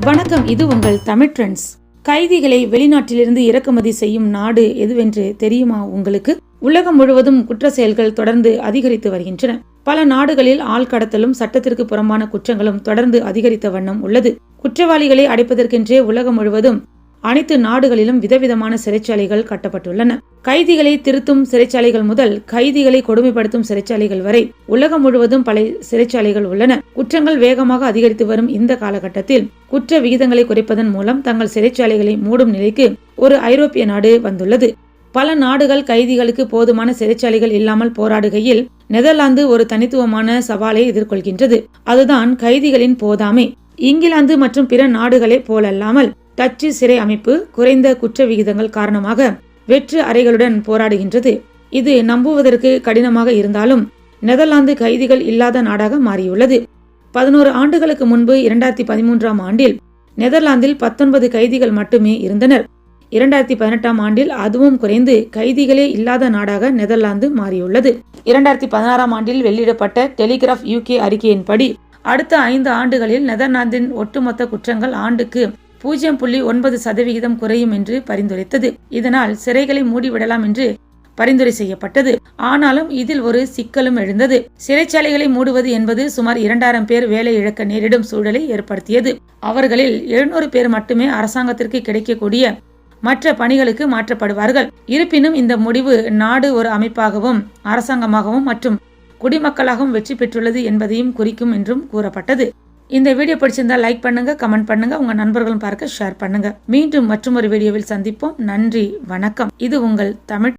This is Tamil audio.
வணக்கம் இது உங்கள் தமிழ் ட்ரெண்ட்ஸ். கைதிகளை வெளிநாட்டிலிருந்து இறக்குமதி செய்யும் நாடு எதுவென்று தெரியுமா உங்களுக்கு? உலகம் முழுவதும் குற்ற செயல்கள் தொடர்ந்து அதிகரித்து வருகின்றன. பல நாடுகளில் ஆள் கடத்தலும் சட்டத்திற்கு புறம்பான குற்றங்களும் தொடர்ந்து அதிகரித்த வண்ணம் உள்ளது. குற்றவாளிகளை அடைப்பதற்கென்றே உலகம் முழுவதும் அனைத்து நாடுகளிலும் விதவிதமான சிறைச்சாலைகள் கட்டப்பட்டுள்ளன. கைதிகளை திருத்தும் சிறைச்சாலைகள் முதல் கைதிகளை கொடுமைப்படுத்தும் சிறைச்சாலைகள் வரை உலகம் முழுவதும் பல சிறைச்சாலைகள் உள்ளன. குற்றங்கள் வேகமாக அதிகரித்து வரும் இந்த காலகட்டத்தில் குற்ற விகிதங்களை குறைப்பதன் மூலம் தங்கள் சிறைச்சாலைகளை மூடும் நிலைக்கு ஒரு ஐரோப்பிய நாடு வந்துள்ளது. பல நாடுகள் கைதிகளுக்கு போதுமான சிறைச்சாலைகள் இல்லாமல் போராடுகையில் நெதர்லாந்து ஒரு தனித்துவமான சவாலை எதிர்கொள்கின்றது. அதுதான் கைதிகளின் போதாமை. இங்கிலாந்து மற்றும் பிற நாடுகளை போலல்லாமல் டச்சு சிறை அமைப்பு குறைந்த குற்ற விகிதங்கள் காரணமாக வெற்று அறைகளுடன் போராடுகின்றது. இது நம்புவதற்கு கடினமாக இருந்தாலும் நெதர்லாந்து கைதிகள் இல்லாத நாடாக மாறியுள்ளது. பதினோரு ஆண்டுகளுக்கு முன்பு இரண்டாயிரத்தி பதிமூன்றாம் ஆண்டில் நெதர்லாந்தில் பத்தொன்பது கைதிகள் மட்டுமே இருந்தனர். இரண்டாயிரத்தி பதினெட்டாம் ஆண்டில் அதுவும் குறைந்து கைதிகளே இல்லாத நாடாக நெதர்லாந்து மாறியுள்ளது. இரண்டாயிரத்தி பதினாறாம் ஆண்டில் வெளியிடப்பட்ட டெலிகிராஃப் யூகே அறிக்கையின்படி அடுத்த ஐந்து ஆண்டுகளில் நெதர்லாந்தின் ஒட்டுமொத்த குற்றங்கள் ஆண்டுக்கு பூஜ்ஜியம் புள்ளி ஒன்பது சதவிகிதம் குறையும் என்று பரிந்துரைத்தது. இதனால் சிறைகளை மூடிவிடலாம் என்று பரிந்துரை செய்யப்பட்டது. ஆனாலும் இதில் ஒரு சிக்கலும் எழுந்தது. சிறைச்சாலைகளை மூடுவது என்பது சுமார் இரண்டாயிரம் பேர் வேலை இழக்க நேரிடும் சூழலை ஏற்படுத்தியது. அவர்களில் எழுநூறு பேர் மட்டுமே அரசாங்கத்திற்கு கிடைக்கக்கூடிய மற்ற பணிகளுக்கு மாற்றப்படுவார்கள். இருப்பினும் இந்த முடிவு நாடு ஒரு அமைப்பாகவும் அரசாங்கமாகவும் மற்றும் குடிமக்களாகவும் வெற்றி பெற்றுள்ளது என்பதையும் குறிக்கும் என்றும் கூறப்பட்டது. இந்த வீடியோ பிடிச்சிருந்தா லைக் பண்ணுங்க கமெண்ட் பண்ணுங்க உங்க நண்பர்களும் பார்க்க ஷேர் பண்ணுங்க. மீண்டும் மற்றும் ஒரு வீடியோவில் சந்திப்போம். நன்றி வணக்கம். இது உங்கள் தமிழ்